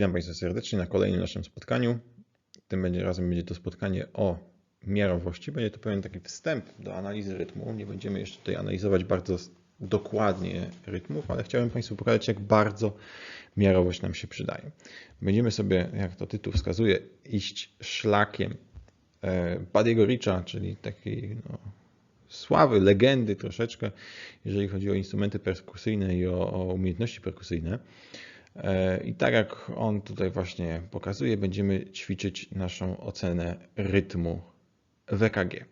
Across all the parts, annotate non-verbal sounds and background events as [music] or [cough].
Witam Państwa serdecznie na kolejnym naszym spotkaniu. Tym będzie, razem będzie to spotkanie o miarowości. Będzie to pewien taki wstęp do analizy rytmu. Nie będziemy jeszcze tutaj analizować bardzo dokładnie rytmów, ale chciałem Państwu pokazać, jak bardzo miarowość nam się przydaje. Będziemy sobie, jak to tytuł wskazuje, iść szlakiem e, Buddy'ego Richa, czyli takiej no, sławy, legendy troszeczkę, jeżeli chodzi o instrumenty perkusyjne i o, o umiejętności perkusyjne. E, I tak jak on tutaj właśnie pokazuje, będziemy ćwiczyć naszą ocenę rytmu w EKG.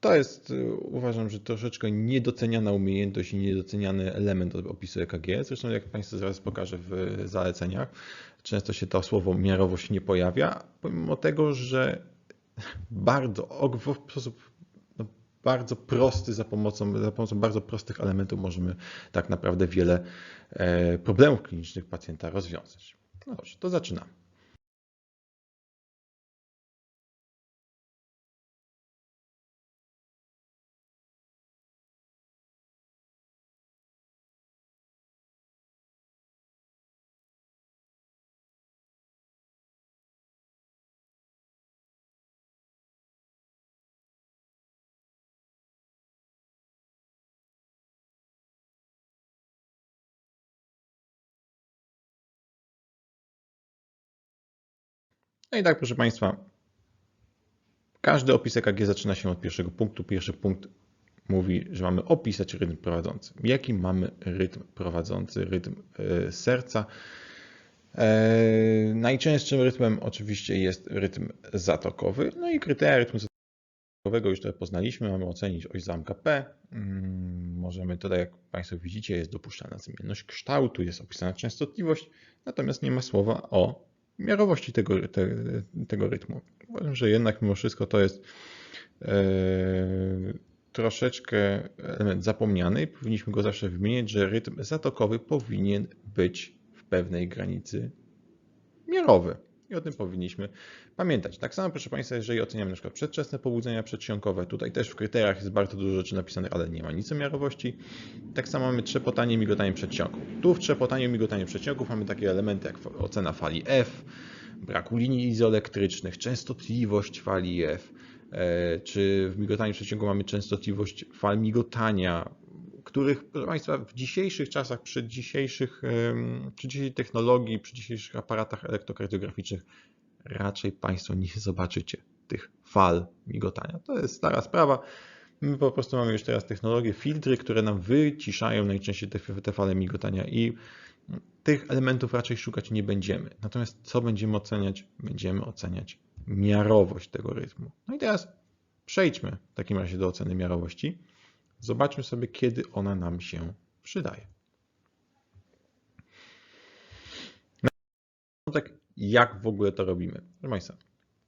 To jest, e, uważam, że troszeczkę niedoceniana umiejętność i niedoceniany element opisu EKG. Zresztą, jak Państwu zaraz pokażę w zaleceniach, często się to słowo miarowość nie pojawia, pomimo tego, że [laughs] bardzo, w sposób bardzo prosty, za pomocą, za pomocą bardzo prostych elementów możemy tak naprawdę wiele e, problemów klinicznych pacjenta rozwiązać. No dobrze, to zaczynamy. No i tak, proszę Państwa, każdy opis EKG zaczyna się od pierwszego punktu. Pierwszy punkt mówi, że mamy opisać rytm prowadzący. Jaki mamy rytm prowadzący, rytm e, serca? E, najczęstszym rytmem oczywiście jest rytm zatokowy. No i kryteria rytmu zatakowego już tutaj poznaliśmy. Mamy ocenić oś zamka P. Mm, możemy tutaj, jak Państwo widzicie, jest dopuszczalna zmienność kształtu, jest opisana częstotliwość, natomiast nie ma słowa o miarowości tego, te, tego rytmu. Uważam, że jednak mimo wszystko to jest e, troszeczkę element zapomniany i powinniśmy go zawsze wymienić, że rytm zatokowy powinien być w pewnej granicy miarowy. I o tym powinniśmy pamiętać. Tak samo, proszę Państwa, jeżeli oceniamy na przykład przedwczesne pobudzenia przedsionkowe, tutaj też w kryteriach jest bardzo dużo rzeczy napisanych, ale nie ma nic o miarowości. Tak samo mamy trzepotanie migotanie przedsionków. Tu w trzepotaniu migotaniu przedsionków mamy takie elementy jak ocena fali F, braku linii izoelektrycznych, częstotliwość fali F, e, czy w migotaniu przedsionku mamy częstotliwość fal migotania, których, proszę Państwa, w dzisiejszych czasach, przy dzisiejszych, przy dzisiejszej technologii, przy dzisiejszych aparatach elektrokardiograficznych raczej Państwo nie zobaczycie tych fal migotania. To jest stara sprawa. My po prostu mamy już teraz technologie, filtry, które nam wyciszają najczęściej te, te fale migotania i tych elementów raczej szukać nie będziemy. Natomiast co będziemy oceniać? Będziemy oceniać miarowość tego rytmu. No i teraz przejdźmy w takim razie do oceny miarowości. Zobaczmy sobie, kiedy ona nam się przydaje. Tak, jak w ogóle to robimy? Proszę Państwa,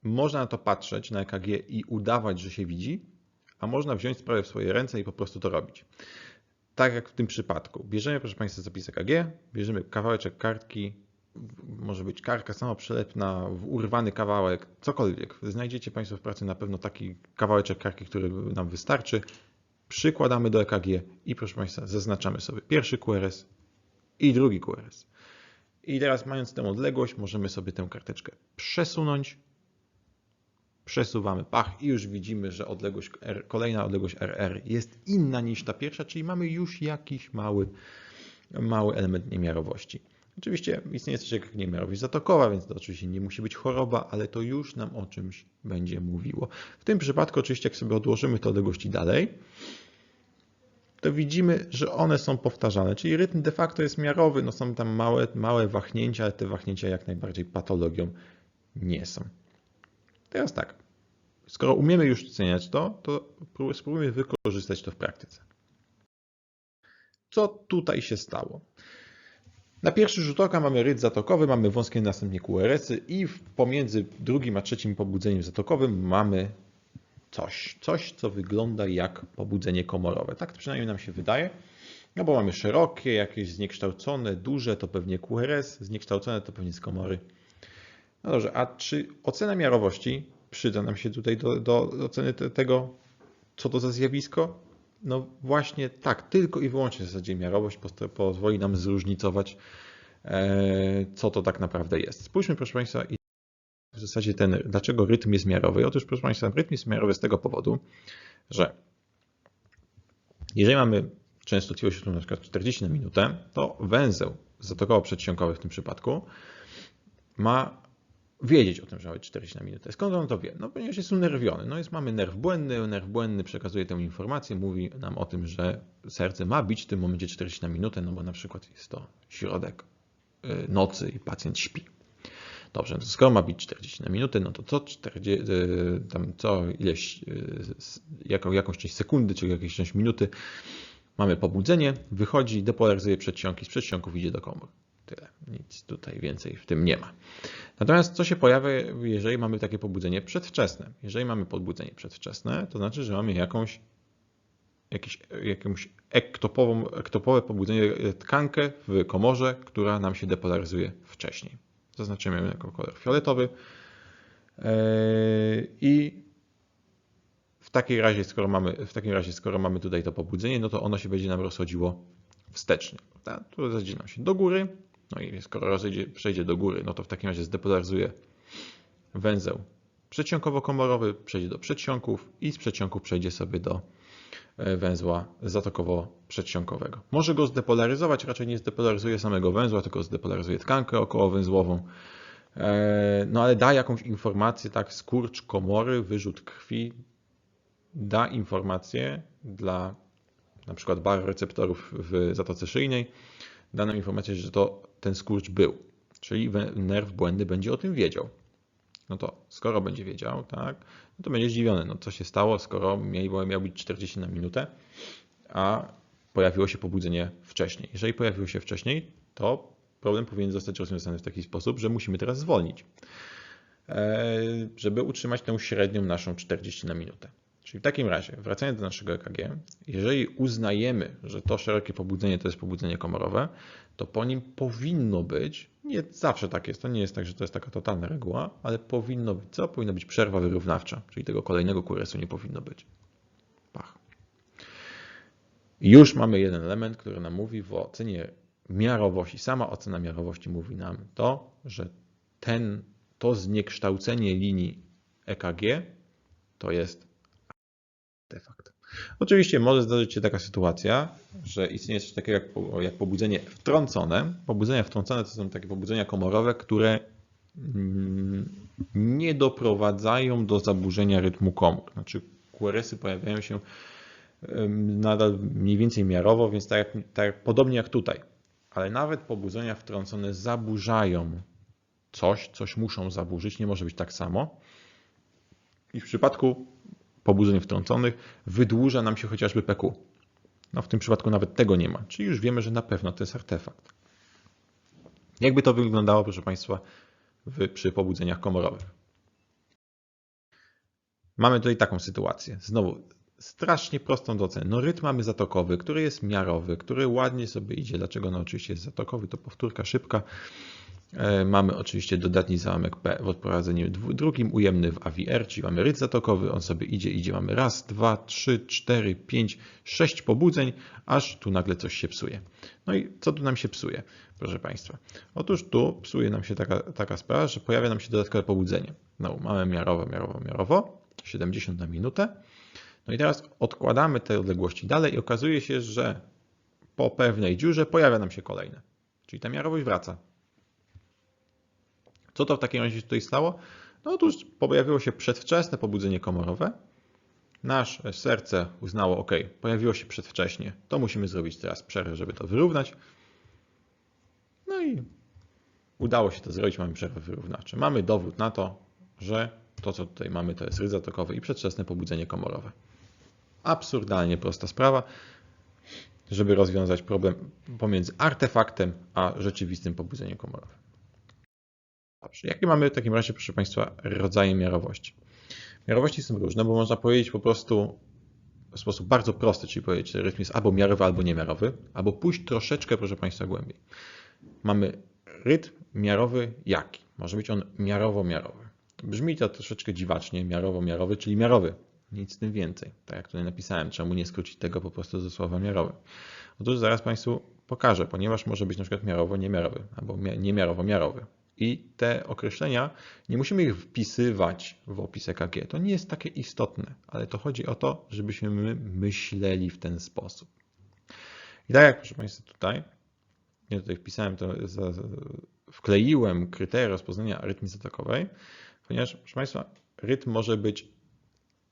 można na to patrzeć na EKG i udawać, że się widzi, a można wziąć sprawę w swoje ręce i po prostu to robić. Tak jak w tym przypadku. Bierzemy, proszę Państwa, zapis EKG, bierzemy kawałeczek kartki, może być kartka samoprzylepna, urwany kawałek, cokolwiek. Znajdziecie Państwo w pracy na pewno taki kawałeczek kartki, który nam wystarczy przykładamy do EKG i proszę Państwa, zaznaczamy sobie pierwszy QRS i drugi QRS. I teraz mając tę odległość, możemy sobie tę karteczkę przesunąć. Przesuwamy pach i już widzimy, że odległość R, kolejna odległość RR jest inna niż ta pierwsza, czyli mamy już jakiś mały, mały element niemiarowości. Oczywiście istnieje coś jak niemiarowość zatokowa, więc to oczywiście nie musi być choroba, ale to już nam o czymś będzie mówiło. W tym przypadku oczywiście jak sobie odłożymy te odległości dalej, to widzimy, że one są powtarzane, czyli rytm de facto jest miarowy, no są tam małe, małe wahnięcia, ale te wahnięcia jak najbardziej patologią nie są. Teraz tak, skoro umiemy już oceniać to, to spróbujmy wykorzystać to w praktyce. Co tutaj się stało? Na pierwszy rzut oka mamy rytm zatokowy, mamy wąskie następnie QRS-y i pomiędzy drugim a trzecim pobudzeniem zatokowym mamy coś, coś co wygląda jak pobudzenie komorowe. Tak przynajmniej nam się wydaje. No bo mamy szerokie, jakieś zniekształcone, duże to pewnie QRS, zniekształcone to pewnie z komory. No dobrze, a czy ocena miarowości przyda nam się tutaj do, do oceny tego, co to za zjawisko? No właśnie tak, tylko i wyłącznie w zasadzie miarowość pozwoli nam zróżnicować e, co to tak naprawdę jest. Spójrzmy, proszę Państwa, w zasadzie ten, dlaczego rytm jest miarowy. Otóż, proszę Państwa, rytm jest miarowy z tego powodu, że jeżeli mamy częstotliwość na przykład 40 na minutę, to węzeł zatokowo-przedsionkowy w tym przypadku ma wiedzieć o tym, że mamy 40 na minutę. Skąd on to wie? No ponieważ jest unerwiony. No jest, mamy nerw błędny, nerw błędny przekazuje tę informację, mówi nam o tym, że serce ma bić w tym momencie 40 na minutę, no bo na przykład jest to środek y, nocy i pacjent śpi. Dobrze, no skoro ma bić 40 na minutę, no to co, 40, y, tam co ileś, y, jaką, jakąś część sekundy, czy jakąś część minuty mamy pobudzenie, wychodzi, depolaryzuje przedsionki, z przedsionków idzie do komór. Tyle. Nic tutaj więcej w tym nie ma. Natomiast co się pojawia, jeżeli mamy takie pobudzenie przedwczesne? Jeżeli mamy pobudzenie przedwczesne, to znaczy, że mamy jakąś, jakieś, jakąś ektopową, ektopowe pobudzenie, tkankę w komorze, która nam się depolaryzuje wcześniej. Zaznaczymy jako kolor fioletowy. I w takiej razie, skoro mamy, w takim razie, skoro mamy tutaj to pobudzenie, no to ono się będzie nam rozchodziło wstecznie. Tu rozejdzie nam się do góry, no i skoro rozejdzie, przejdzie do góry, no to w takim razie zdepolaryzuje węzeł przedsionkowo-komorowy, przejdzie do przedsionków i z przedsionków przejdzie sobie do e, węzła zatokowo-przedsionkowego. Może go zdepolaryzować, raczej nie zdepolaryzuje samego węzła, tylko zdepolaryzuje tkankę okołowęzłową, e, no ale da jakąś informację, tak, skurcz komory, wyrzut krwi, da informację dla na przykład baroreceptorów w zatoce szyjnej, da nam informację, że to ten skurcz był. Czyli nerw błędny będzie o tym wiedział. No to skoro będzie wiedział, tak, no to będzie zdziwiony. No co się stało, skoro miał, miał być 40 na minutę, a pojawiło się pobudzenie wcześniej. Jeżeli pojawiło się wcześniej, to problem powinien zostać rozwiązany w taki sposób, że musimy teraz zwolnić, e, żeby utrzymać tę średnią naszą 40 na minutę. Czyli w takim razie, wracając do naszego EKG, jeżeli uznajemy, że to szerokie pobudzenie to jest pobudzenie komorowe, to po nim powinno być, nie zawsze tak jest, to nie jest tak, że to jest taka totalna reguła, ale powinno być co? Powinna być przerwa wyrównawcza, czyli tego kolejnego kuresu nie powinno być. Pach. Już mamy jeden element, który nam mówi w ocenie miarowości. Sama ocena miarowości mówi nam to, że ten, to zniekształcenie linii EKG to jest artefakt. Oczywiście może zdarzyć się taka sytuacja, że istnieje coś takiego jak, jak pobudzenie wtrącone. Pobudzenia wtrącone to są takie pobudzenia komorowe, które mm, nie doprowadzają do zaburzenia rytmu komór. Znaczy QRS-y pojawiają się nadal mniej więcej miarowo, więc tak, tak podobnie jak tutaj. Ale nawet pobudzenia wtrącone zaburzają coś, coś muszą zaburzyć, nie może być tak samo. I w przypadku pobudzeń wtrąconych, wydłuża nam się chociażby PQ. No w tym przypadku nawet tego nie ma, czyli już wiemy, że na pewno to jest artefakt. Jakby to wyglądało, proszę Państwa, w, przy pobudzeniach komorowych? Mamy tutaj taką sytuację. Znowu, strasznie prostą do oceny. No rytm mamy zatokowy, który jest miarowy, który ładnie sobie idzie. Dlaczego? No oczywiście jest zatokowy, to powtórka szybka. E, mamy oczywiście dodatni załamek P w odprowadzeniu drugim, ujemny w AVR, czyli mamy rytm zatokowy, on sobie idzie, idzie, mamy raz, dwa, trzy, cztery, pięć, sześć pobudzeń, aż tu nagle coś się psuje. No i co tu nam się psuje, proszę Państwa? Otóż tu psuje nam się taka, taka sprawa, że pojawia nam się dodatkowe pobudzenie. No, mamy miarowo, miarowo, miarowo, 70 na minutę. No i teraz odkładamy te odległości dalej i okazuje się, że po pewnej dziurze pojawia nam się kolejne. Czyli ta miarowość wraca. Co to w takim razie tutaj stało? No otóż pojawiło się przedwczesne pobudzenie komorowe. Nasze serce uznało, ok, pojawiło się przedwcześnie, to musimy zrobić teraz przerwę, żeby to wyrównać. No i udało się to zrobić, mamy przerwę wyrównawczą. Mamy dowód na to, że to, co tutaj mamy, to jest zatokowy i przedwczesne pobudzenie komorowe. Absurdalnie prosta sprawa, żeby rozwiązać problem pomiędzy artefaktem a rzeczywistym pobudzeniem komorowym. Dobrze. Jakie mamy w takim razie, proszę Państwa, rodzaje miarowości? Miarowości są różne, bo można powiedzieć po prostu w sposób bardzo prosty, czyli powiedzieć, że rytm jest albo miarowy, albo niemiarowy, albo pójść troszeczkę, proszę Państwa, głębiej. Mamy rytm miarowy jaki? Może być on miarowo-miarowy. Brzmi to troszeczkę dziwacznie, miarowo-miarowy, czyli miarowy. Nic z tym więcej. Tak jak tutaj napisałem, czemu nie skrócić tego po prostu ze słowa miarowy. Otóż zaraz Państwu pokażę, ponieważ może być na przykład miarowo-niemiarowy albo niemiarowo-miarowy. I te określenia, nie musimy ich wpisywać w opis EKG. To nie jest takie istotne, ale to chodzi o to, żebyśmy my myśleli w ten sposób. I tak jak proszę Państwa tutaj, ja tutaj wpisałem to, wkleiłem kryteria rozpoznania arytmii zatokowej, ponieważ proszę Państwa, rytm może być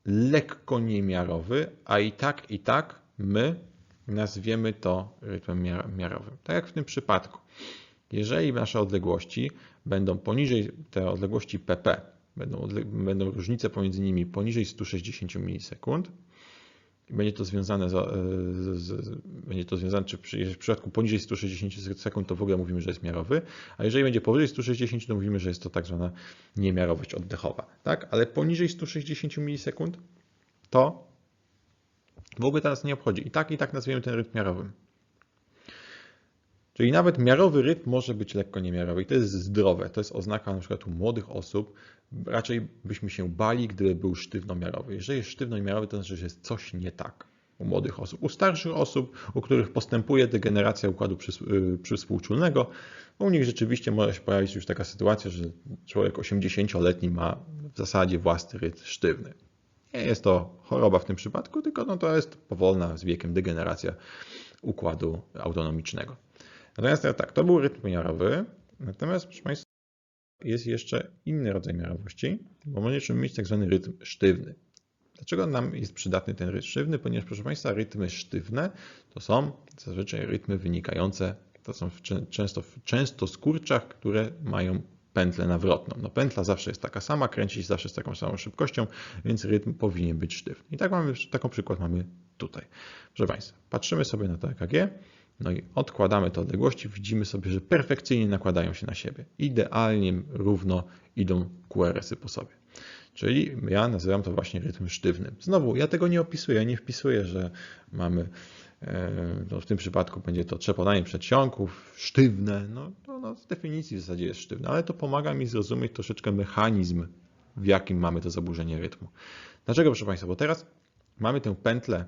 lekko niemiarowy, a i tak, i tak my nazwiemy to rytmem miarowym. Tak jak w tym przypadku. Jeżeli nasze odległości będą poniżej te odległości pp, będą, będą różnice pomiędzy nimi poniżej 160 milisekund, będzie to związane, z, z, będzie to związane, czy przy, w przypadku poniżej 160 sekund to w ogóle mówimy, że jest miarowy, a jeżeli będzie powyżej 160, to mówimy, że jest to tak zwana niemiarowość oddechowa. Tak? Ale poniżej 160 milisekund to w ogóle teraz nie obchodzi. I tak, i tak nazwiemy ten rytm miarowym. Czyli nawet miarowy rytm może być lekko niemiarowy i to jest zdrowe. To jest oznaka na przykład u młodych osób. Raczej byśmy się bali, gdyby był sztywnomiarowy. Jeżeli jest sztywnomiarowy, to znaczy, że jest coś nie tak u młodych osób. U starszych osób, u których postępuje degeneracja układu y, przyspółczulnego, u nich rzeczywiście może się pojawić już taka sytuacja, że człowiek 80-letni ma w zasadzie własny rytm sztywny. Nie jest to choroba w tym przypadku, tylko no to jest powolna z wiekiem degeneracja układu autonomicznego. Natomiast tak, to był rytm miarowy, natomiast proszę Państwa, jest jeszcze inny rodzaj miarowości, bo możemy mieć tak zwany rytm sztywny. Dlaczego nam jest przydatny ten rytm sztywny? Ponieważ, proszę Państwa, rytmy sztywne to są zazwyczaj rytmy wynikające, to są często, często skurczach, które mają pętlę nawrotną. No, pętla zawsze jest taka sama, kręci się zawsze z taką samą szybkością, więc rytm powinien być sztywny. I tak mamy, taką przykład mamy tutaj. Proszę Państwa, patrzymy sobie na to EKG, no i odkładamy te odległości, widzimy sobie, że perfekcyjnie nakładają się na siebie. Idealnie równo idą QRS-y po sobie. Czyli ja nazywam to właśnie rytm sztywnym. Znowu, ja tego nie opisuję, nie wpisuję, że mamy, e, no w tym przypadku będzie to trzepotanie przedsionków, sztywne, no, no, no z definicji w zasadzie jest sztywne, ale to pomaga mi zrozumieć troszeczkę mechanizm, w jakim mamy to zaburzenie rytmu. Dlaczego, proszę Państwa? Bo teraz mamy tę pętlę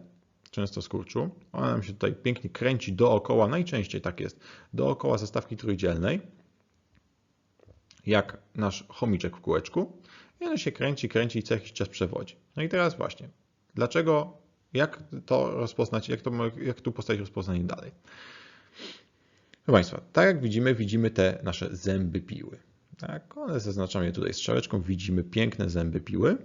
często skurczu. Ona nam się tutaj pięknie kręci dookoła, najczęściej tak jest, dookoła zastawki trójdzielnej, jak nasz chomiczek w kółeczku. I ona się kręci, kręci i co jakiś czas przewodzi. No i teraz właśnie, dlaczego, jak to rozpoznać, jak, to, jak tu postawić rozpoznanie dalej? Proszę Państwa, tak jak widzimy, widzimy te nasze zęby piły. Tak, one zaznaczam je tutaj strzałeczką, widzimy piękne zęby piły.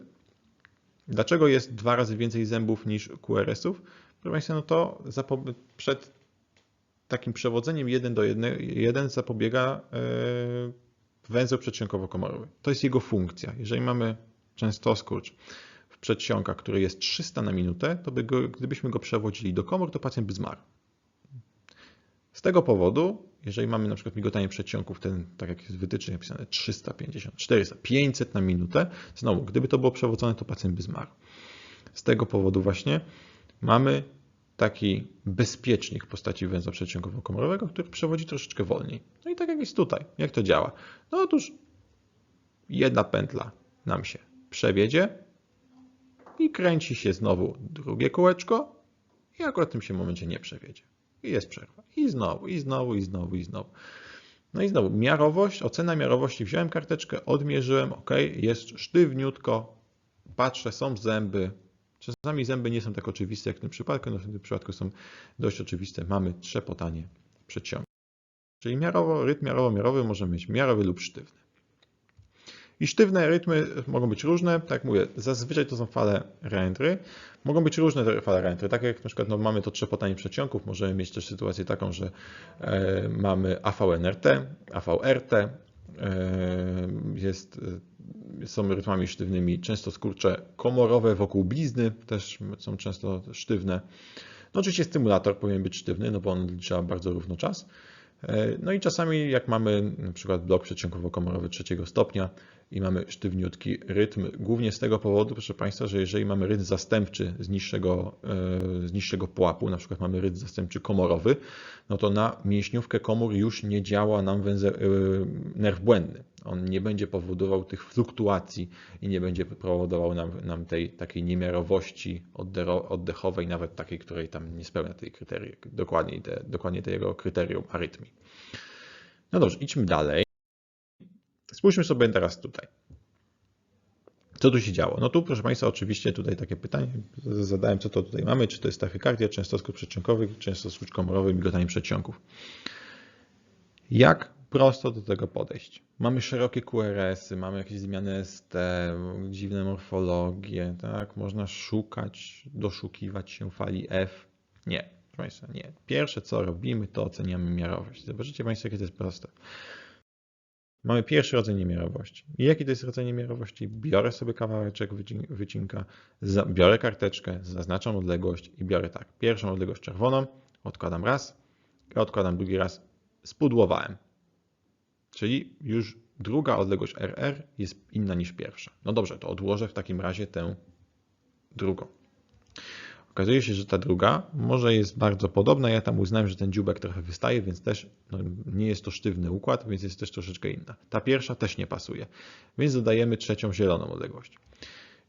Dlaczego jest dwa razy więcej zębów niż QRS-ów? Proszę Państwa, no to przed takim przewodzeniem 1 do 1, 1 zapobiega yy, węzeł przedsionkowo-komorowy. To jest jego funkcja. Jeżeli mamy często skurcz w przedsionkach, który jest 300 na minutę, to by go, gdybyśmy go przewodzili do komór, to pacjent by zmarł. Z tego powodu, jeżeli mamy na przykład migotanie przedsionków, ten, tak jak jest w wytycznych napisane, 350, 400, 500 na minutę, znowu, gdyby to było przewodzone, to pacjent by zmarł. Z tego powodu właśnie mamy taki bezpiecznik w postaci węzła przedsionkowo-komorowego, który przewodzi troszeczkę wolniej. No i tak jak jest tutaj. Jak to działa? No otóż jedna pętla nam się przewiedzie i kręci się znowu drugie kółeczko i akurat w tym się momencie nie przewiedzie. I jest przerwa. I znowu, i znowu, i znowu, i znowu. No i znowu, miarowość, ocena miarowości. Wziąłem karteczkę, odmierzyłem, ok, jest sztywniutko, patrzę, są zęby. Czasami zęby nie są tak oczywiste jak w tym przypadku, no w tym przypadku są dość oczywiste. Mamy trzepotanie przedsionku. Czyli miarowo, rytm miarowo-miarowy może mieć miarowy lub sztywny. I sztywne rytmy mogą być różne, tak jak mówię, zazwyczaj to są fale reentry. Mogą być różne te fale reentry, tak jak na przykład no, mamy to trzepotanie przeciąków, możemy mieć też sytuację taką, że e, mamy AVNRT, AVRT, e, jest, e, są rytmami sztywnymi, często skurcze komorowe wokół blizny też są często sztywne. No oczywiście stymulator powinien być sztywny, no bo on odlicza bardzo równo czas. E, no i czasami jak mamy na przykład blok przedsionkowo-komorowy trzeciego stopnia i mamy sztywniutki rytm, głównie z tego powodu, proszę Państwa, że jeżeli mamy rytm zastępczy z niższego, e, z niższego pułapu, na przykład mamy rytm zastępczy komorowy, no to na mięśniówkę komór już nie działa nam węzeł, e, nerw błędny. On nie będzie powodował tych fluktuacji i nie będzie powodował nam, nam tej takiej niemiarowości oddechowej, nawet takiej, której tam nie spełnia tej kryterii, dokładnie, te, dokładnie tego kryterium arytmii. No dobrze, idźmy dalej. Spójrzmy sobie teraz tutaj. Co tu się działo? No tu, proszę Państwa, oczywiście tutaj takie pytanie zadałem, co to tutaj mamy, czy to jest tachykardia, częstoskop przedsionkowy, częstoskop komorowy, migotanie przedsionków. Jak prosto do tego podejść? Mamy szerokie QRS-y, mamy jakieś zmiany ST, dziwne morfologie, tak? Można szukać, doszukiwać się fali F. Nie, proszę Państwa, nie. Pierwsze co robimy, to oceniamy miarowość. Zobaczycie Państwo, jakie to jest proste. Mamy pierwszy rodzaj niemiarowości. I jaki to jest rodzaj niemiarowości? Biorę sobie kawałeczek wycin- wycinka, biorę karteczkę, zaznaczam odległość i biorę tak. Pierwszą odległość czerwoną, odkładam raz, odkładam drugi raz, spudłowałem. Czyli już druga odległość RR jest inna niż pierwsza. No dobrze, to odłożę w takim razie tę drugą. Okazuje się, że ta druga może jest bardzo podobna. Ja tam uznałem, że ten dziubek trochę wystaje, więc też no, nie jest to sztywny układ, więc jest też troszeczkę inna. Ta pierwsza też nie pasuje, więc dodajemy trzecią zieloną odległość.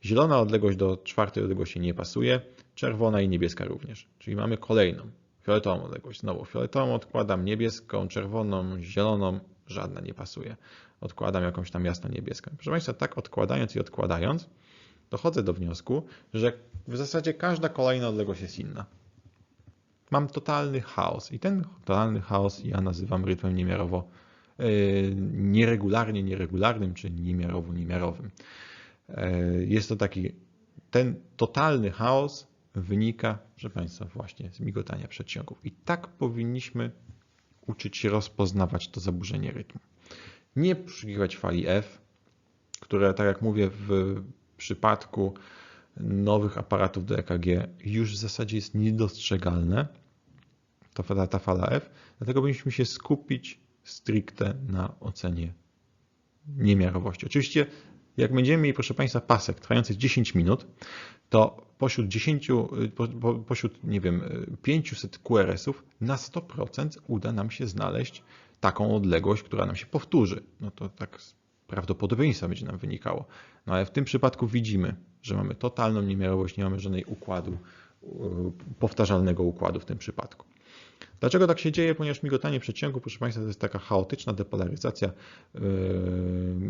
Zielona odległość do czwartej odległości nie pasuje, czerwona i niebieska również. Czyli mamy kolejną, fioletową odległość. Znowu fioletową odkładam, niebieską, czerwoną, zieloną, żadna nie pasuje. Odkładam jakąś tam jasno niebieską. Proszę Państwa, tak odkładając i odkładając, dochodzę do wniosku, że w zasadzie każda kolejna odległość jest inna. Mam totalny chaos i ten totalny chaos ja nazywam rytmem niemiarowo yy, nieregularnie nieregularnym, czy niemiarowo niemiarowym. Yy, Jest to taki, ten totalny chaos wynika, proszę Państwa, właśnie z migotania przedsionków. I tak powinniśmy uczyć się rozpoznawać to zaburzenie rytmu. Nie poszukiwać fali F, które, tak jak mówię, w przypadku nowych aparatów do EKG już w zasadzie jest niedostrzegalne, ta fala, ta fala F, dlatego powinniśmy się skupić stricte na ocenie niemiarowości. Oczywiście, jak będziemy mieli, proszę Państwa, pasek trwający 10 minut, to pośród 10, po, po, pośród, nie wiem, 500 QRS-ów na 100% uda nam się znaleźć taką odległość, która nam się powtórzy. No to tak prawdopodobieństwa będzie nam wynikało. No ale w tym przypadku widzimy, że mamy totalną niemiarowość, nie mamy żadnej układu, powtarzalnego układu w tym przypadku. Dlaczego tak się dzieje? Ponieważ migotanie przedsionków, proszę Państwa, to jest taka chaotyczna depolaryzacja yy,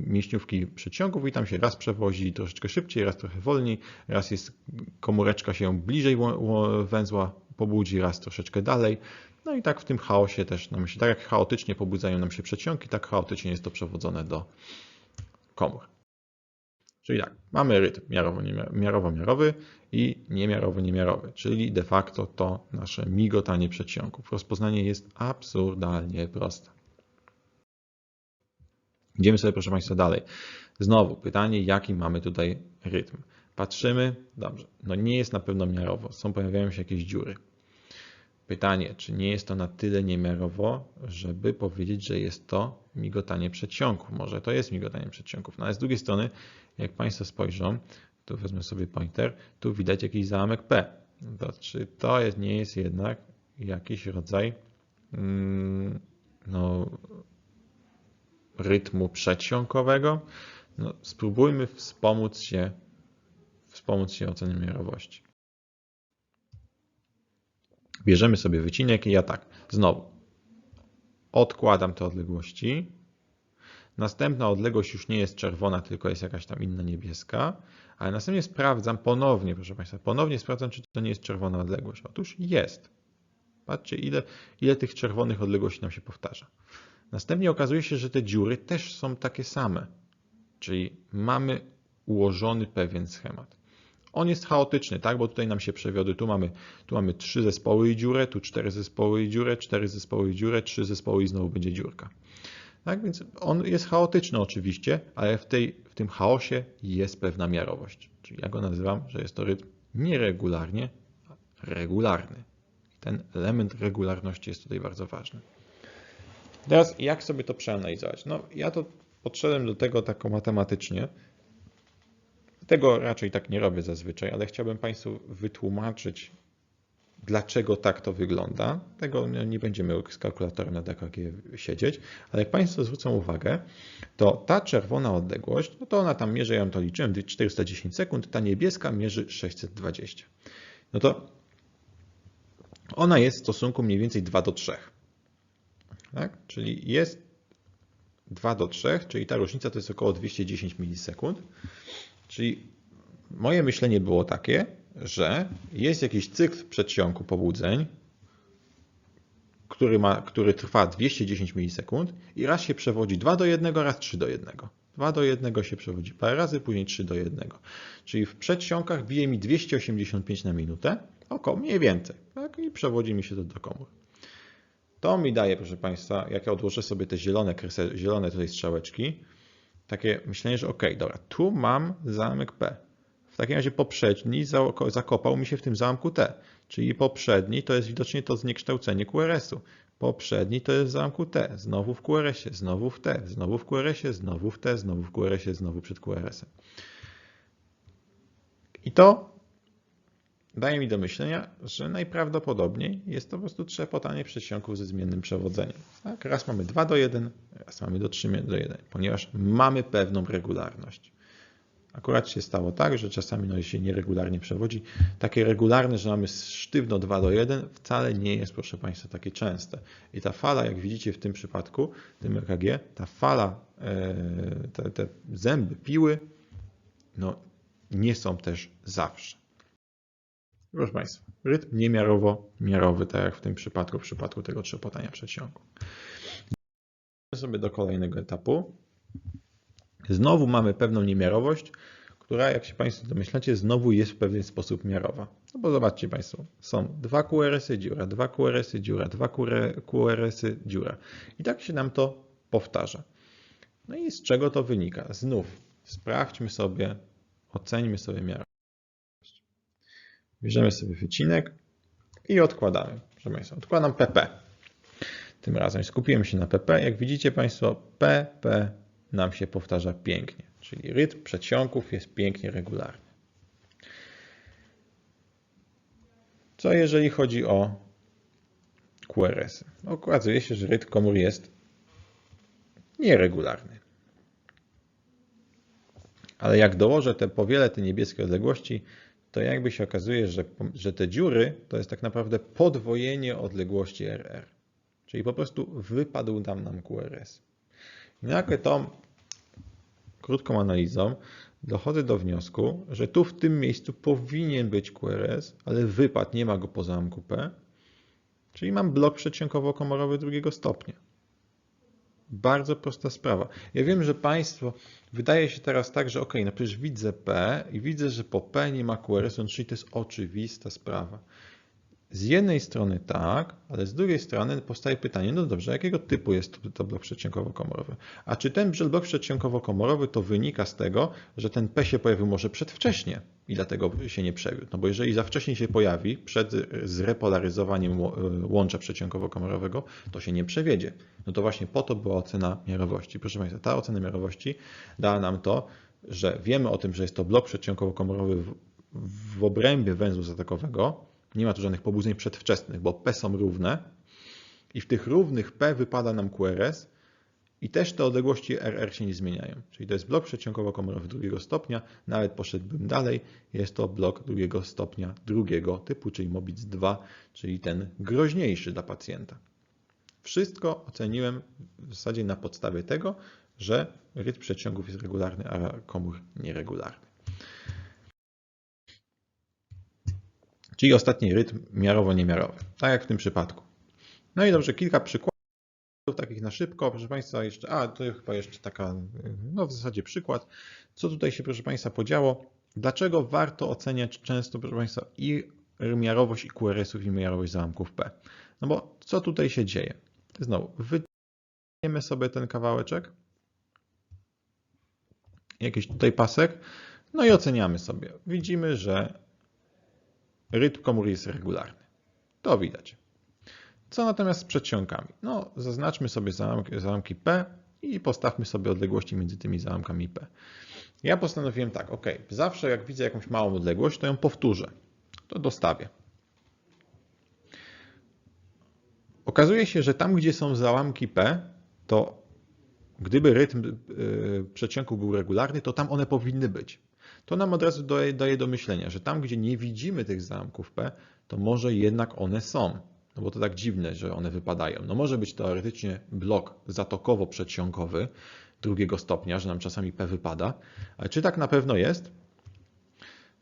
mięśniówki przedsionków i tam się raz przewozi troszeczkę szybciej, raz trochę wolniej, raz jest komóreczka się bliżej węzła pobudzi, raz troszeczkę dalej. No i tak w tym chaosie też nam się, tak jak chaotycznie pobudzają nam się przedsionki, tak chaotycznie jest to przewodzone do komór. Czyli tak, mamy rytm miarowo-miarowy i niemiarowo-niemiarowy, czyli de facto to nasze migotanie przedsionków. Rozpoznanie jest absurdalnie proste. Idziemy sobie, proszę Państwa, dalej. Znowu pytanie, jaki mamy tutaj rytm. Patrzymy, dobrze, no nie jest na pewno miarowo, są, pojawiają się jakieś dziury. Pytanie, czy nie jest to na tyle niemiarowo, żeby powiedzieć, że jest to migotanie przedsionków. Może to jest migotanie przedsionków, no ale z drugiej strony, jak Państwo spojrzą, tu wezmę sobie pointer, tu widać jakiś załamek P. To, czy to jest, nie jest jednak jakiś rodzaj mm, no, rytmu przedsionkowego? No, spróbujmy wspomóc się, wspomóc się ocenie miarowości. Bierzemy sobie wycinek i ja tak, znowu odkładam te odległości. Następna odległość już nie jest czerwona, tylko jest jakaś tam inna niebieska, ale następnie sprawdzam ponownie, proszę Państwa, ponownie sprawdzam, czy to nie jest czerwona odległość. Otóż jest. Patrzcie, ile, ile tych czerwonych odległości nam się powtarza. Następnie okazuje się, że te dziury też są takie same, czyli mamy ułożony pewien schemat. On jest chaotyczny, tak? Bo tutaj nam się przewiody. Tu mamy, tu mamy trzy zespoły i dziurę, tu cztery zespoły i dziurę, cztery zespoły i dziurę, trzy zespoły i znowu będzie dziurka. Tak więc on jest chaotyczny oczywiście, ale w, tej, w tym chaosie jest pewna miarowość. Czyli ja go nazywam, że jest to rytm nieregularnie regularny. Ten element regularności jest tutaj bardzo ważny. Teraz jak sobie to przeanalizować? No ja to podszedłem do tego tak matematycznie. Tego raczej tak nie robię zazwyczaj, ale chciałbym Państwu wytłumaczyć dlaczego tak to wygląda. Tego nie będziemy z kalkulatorem na DKG siedzieć, ale jak Państwo zwrócą uwagę, to ta czerwona odległość, no to ona tam mierzy, ja ją to liczyłem, 410 sekund, ta niebieska mierzy 620. No to ona jest w stosunku mniej więcej 2 do 3. Tak? Czyli jest 2 do 3, czyli ta różnica to jest około 210 milisekund. Czyli moje myślenie było takie, że jest jakiś cykl przedsionku pobudzeń, który, ma, który trwa 210 milisekund i raz się przewodzi 2 do 1, raz 3 do 1. 2 do 1 się przewodzi parę razy, później 3 do 1. Czyli w przedsionkach bije mi 285 na minutę, około mniej więcej, tak? i przewodzi mi się to do komór. To mi daje, proszę Państwa, jak ja odłożę sobie te zielone, kresy, zielone tutaj strzałeczki, takie myślenie, że ok, dobra, tu mam zamek P. W takim razie poprzedni za- zakopał mi się w tym zamku T, czyli poprzedni to jest widocznie to zniekształcenie QRS-u. Poprzedni to jest w zamku T, znowu w QRS-ie, znowu w T, znowu w QRS-ie, znowu w T, znowu w QRS-ie, znowu przed QRS-em. I to daje mi do myślenia, że najprawdopodobniej jest to po prostu trzepotanie przedsionków ze zmiennym przewodzeniem. Tak? Raz mamy 2 do 1, raz mamy do 3 do 1, ponieważ mamy pewną regularność. Akurat się stało tak, że czasami no, się nieregularnie przewodzi. Takie regularne, że mamy sztywno 2 do 1, wcale nie jest, proszę Państwa, takie częste. I ta fala, jak widzicie w tym przypadku, w tym EKG, ta fala, e, te, te zęby piły, no, nie są też zawsze. Proszę Państwa, rytm niemiarowo-miarowy, tak jak w tym przypadku, w przypadku tego trzepotania przedsionku. Sobie do kolejnego etapu. Znowu mamy pewną niemiarowość, która, jak się Państwo domyślacie, znowu jest w pewien sposób miarowa. No bo zobaczcie Państwo, są dwa QRS-y, dziura, dwa QRS-y, dziura, dwa QRS-y, dziura. I tak się nam to powtarza. No i z czego to wynika? Znów sprawdźmy sobie, oceńmy sobie miarowość. Bierzemy sobie wycinek i odkładamy. Proszę Państwa, odkładam PP. Tym razem skupiłem się na PP. Jak widzicie Państwo, PP nam się powtarza pięknie, czyli rytm przedsionków jest pięknie regularny. Co jeżeli chodzi o QRS? Okazuje się, że rytm komór jest nieregularny. Ale jak dołożę te powiele te niebieskie odległości, to jakby się okazuje, że, że te dziury to jest tak naprawdę podwojenie odległości RR. Czyli po prostu wypadł tam nam QRS. I nagle tą krótką analizą dochodzę do wniosku, że tu w tym miejscu powinien być QRS, ale wypadł, nie ma go po zamku P. Czyli mam blok przedsionkowo-komorowy drugiego stopnia. Bardzo prosta sprawa. Ja wiem, że Państwo wydaje się teraz tak, że ok, no przecież widzę P i widzę, że po P nie ma QRS-u, czyli to jest oczywista sprawa. Z jednej strony tak, ale z drugiej strony powstaje pytanie, no dobrze, jakiego typu jest to, blok przedsionkowo-komorowy? A czy ten blok przedsionkowo-komorowy to wynika z tego, że ten P się pojawił może przedwcześnie i dlatego się nie przewiódł? No bo jeżeli za wcześnie się pojawi, przed zrepolaryzowaniem łącza przedsionkowo-komorowego, to się nie przewiedzie. No to właśnie po to była ocena miarowości. Proszę Państwa, ta ocena miarowości dała nam to, że wiemy o tym, że jest to blok przedsionkowo-komorowy w, w obrębie węzła zatakowego, nie ma tu żadnych pobudzeń przedwczesnych, bo P są równe i w tych równych P wypada nam QRS i też te odległości RR się nie zmieniają. Czyli to jest blok przedsionkowo-komorowy drugiego stopnia, nawet poszedłbym dalej, jest to blok drugiego stopnia drugiego typu, czyli MOBIC 2, czyli ten groźniejszy dla pacjenta. Wszystko oceniłem w zasadzie na podstawie tego, że rytm przedsionków jest regularny, a komór nieregularny. Czyli ostatni rytm miarowo-niemiarowy, tak jak w tym przypadku. No i dobrze, kilka przykładów takich na szybko. Proszę Państwa, jeszcze, a to chyba jeszcze taka, no w zasadzie przykład. Co tutaj się, proszę Państwa, podziało? Dlaczego warto oceniać często, proszę Państwa, i miarowość i QRS-ów i miarowość zamków P? No bo co tutaj się dzieje? Znowu, wytniemy sobie ten kawałeczek, jakiś tutaj pasek, no i oceniamy sobie. Widzimy, że rytm komór jest regularny. To widać. Co natomiast z przedsionkami? No, zaznaczmy sobie zamki, zamki P i postawmy sobie odległości między tymi zamkami P. Ja postanowiłem tak, ok, zawsze jak widzę jakąś małą odległość, to ją powtórzę. To dostawię. Okazuje się, że tam, gdzie są załamki P, to gdyby rytm y, przeciągu był regularny, to tam one powinny być. To nam od razu daje, daje do myślenia, że tam, gdzie nie widzimy tych załamków P, to może jednak one są. No bo to tak dziwne, że one wypadają. No może być teoretycznie blok zatokowo-przedsionkowy drugiego stopnia, że nam czasami P wypada, ale czy tak na pewno jest?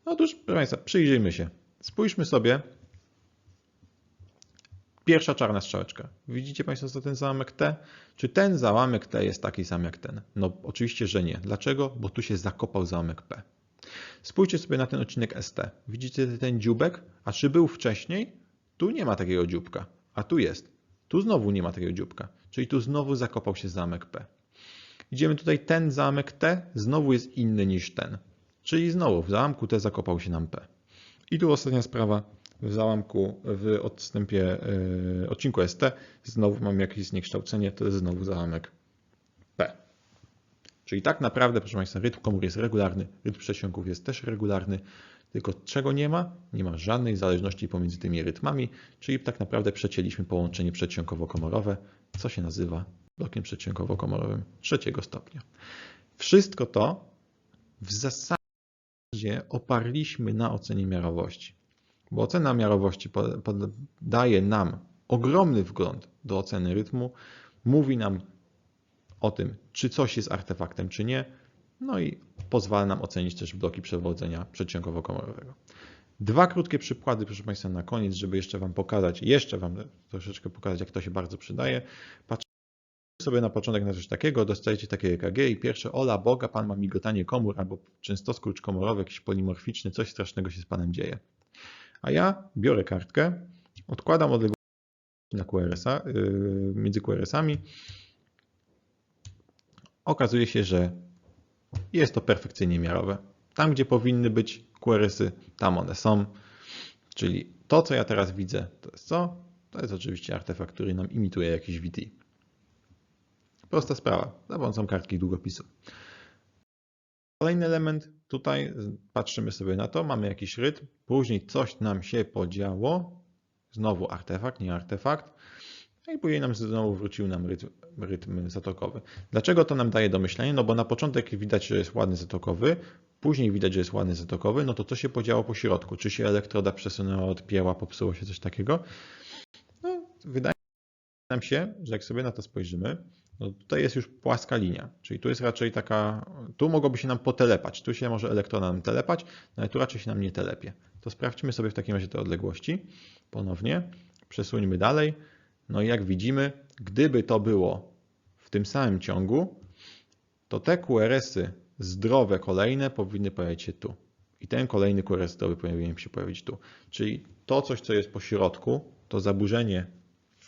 Otóż, proszę Państwa, przyjrzyjmy się. Spójrzmy sobie. Pierwsza czarna strzałeczka. Widzicie Państwo co ten załamek T? Czy ten załamek T jest taki sam jak ten? No oczywiście, że nie. Dlaczego? Bo tu się zakopał załamek P. Spójrzcie sobie na ten odcinek ST. Widzicie ten dziubek? A czy był wcześniej? Tu nie ma takiego dzióbka, a tu jest. Tu znowu nie ma takiego dzióbka, czyli tu znowu zakopał się zamek P. Idziemy tutaj, ten zamek T znowu jest inny niż ten. Czyli znowu w załamku T zakopał się nam P. I tu ostatnia sprawa. W załamku, w odstępie, yy, odcinku ST znowu mamy jakieś zniekształcenie, to jest znowu załamek. Czyli tak naprawdę, proszę Państwa, rytm komór jest regularny, rytm przeciągów jest też regularny, tylko czego nie ma? Nie ma żadnej zależności pomiędzy tymi rytmami, czyli tak naprawdę przecięliśmy połączenie przedsionkowo-komorowe, co się nazywa blokiem przedsionkowo-komorowym trzeciego stopnia. Wszystko to w zasadzie oparliśmy na ocenie miarowości, bo ocena miarowości daje nam ogromny wgląd do oceny rytmu, mówi nam o tym, czy coś jest artefaktem, czy nie, no i pozwala nam ocenić też bloki przewodzenia przedsionkowo-komorowego. Dwa krótkie przykłady, proszę Państwa, na koniec, żeby jeszcze Wam pokazać, jeszcze Wam troszeczkę pokazać, jak to się bardzo przydaje. Patrzymy sobie na początek na coś takiego, dostajecie takie EKG i pierwsze, ola Boga, Pan ma migotanie komór albo często skurcz komorowy, jakiś polimorficzny, coś strasznego się z Panem dzieje. A ja biorę kartkę, odkładam odległość na QRS-a, yy, między QRS-ami. Okazuje się, że jest to perfekcyjnie miarowe. Tam, gdzie powinny być QRS-y, tam one są. Czyli to, co ja teraz widzę, to jest co? To jest oczywiście artefakt, który nam imituje jakiś VT. Prosta sprawa, za pomocą kartki długopisu. Kolejny element, tutaj patrzymy sobie na to, mamy jakiś rytm, później coś nam się podziało, znowu artefakt, nie artefakt, i później nam znowu wrócił nam rytm, rytm zatokowy. Dlaczego to nam daje do myślenia? No bo na początek widać, że jest ładny zatokowy, później widać, że jest ładny zatokowy, no to co się podziało po środku? Czy się elektroda przesunęła, odpięła, popsuło się coś takiego? No, wydaje nam się, że jak sobie na to spojrzymy, no tutaj jest już płaska linia, czyli tu jest raczej taka, tu mogłoby się nam potelepać, tu się może elektrona nam telepać, no ale tu raczej się nam nie telepie. To sprawdźmy sobie w takim razie te odległości ponownie, przesuńmy dalej, no i jak widzimy, gdyby to było w tym samym ciągu, to te QRS-y zdrowe kolejne powinny pojawić się tu. I ten kolejny QRS zdrowy powinien się pojawić tu. Czyli to coś, co jest po środku, to zaburzenie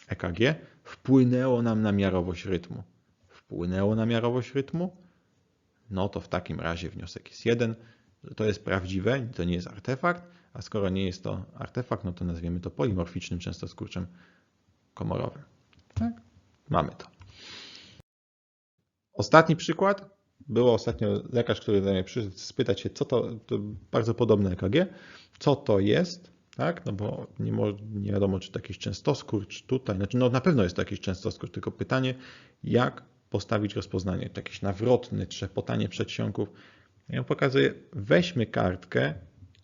EKG wpłynęło nam na miarowość rytmu. Wpłynęło na miarowość rytmu? No to w takim razie wniosek jest jeden. To jest prawdziwe, to nie jest artefakt, a skoro nie jest to artefakt, no to nazwiemy to polimorficznym częstoskurczem komorowym. Tak? Mamy to. Ostatni przykład. Było ostatnio lekarz, który do mnie przyszedł spytać się, co to, to bardzo podobne EKG, co to jest, tak? No bo nie, nie wiadomo, czy to jakiś częstoskurcz tutaj, znaczy no na pewno jest to jakiś częstoskurcz, tylko pytanie, jak postawić rozpoznanie, to jakiś nawrotny, trzepotanie przedsionków. Ja pokazuję, weźmy kartkę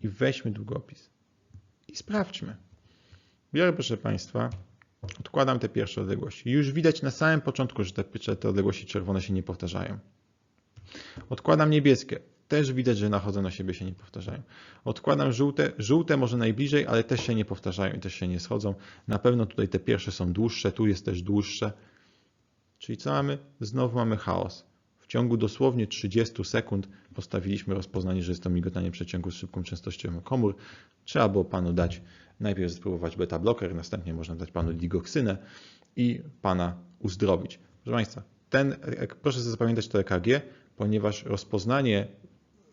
i weźmy długopis i sprawdźmy. Biorę, proszę Państwa, Odkładam te pierwsze odległości. Już widać na samym początku, że te, te odległości czerwone się nie powtarzają. Odkładam niebieskie. Też widać, że nachodzą na siebie się nie powtarzają. Odkładam żółte. Żółte może najbliżej, ale też się nie powtarzają i też się nie schodzą. Na pewno tutaj te pierwsze są dłuższe, tu jest też dłuższe. Czyli co mamy? Znowu mamy chaos. W ciągu dosłownie 30 sekund postawiliśmy rozpoznanie, że jest to migotanie przeciągu z szybką częstością komór. Trzeba było panu dać najpierw spróbować beta bloker, następnie można dać panu digoksynę i pana uzdrowić. Proszę Państwa, ten, proszę sobie zapamiętać to EKG, ponieważ rozpoznanie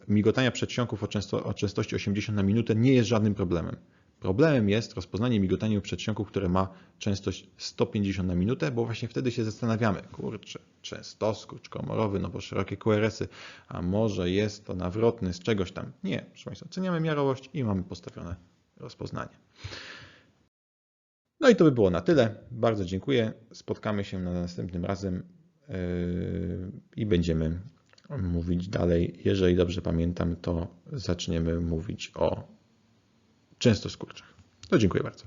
migotania przedsionków o, często, o częstości 80 na minutę nie jest żadnym problemem. Problemem jest rozpoznanie migotania przedsionków, które ma częstość 150 na minutę, bo właśnie wtedy się zastanawiamy, kurczę, częstoskurcz komorowy, no bo szerokie QRS-y, a może jest to nawrotny z czegoś tam. Nie, proszę Państwa, oceniamy miarowość i mamy postawione rozpoznanie. No i to by było na tyle. Bardzo dziękuję. Spotkamy się na następnym razem yy, i będziemy mówić dalej. Jeżeli dobrze pamiętam, to zaczniemy mówić o częstoskurczach. To dziękuję bardzo.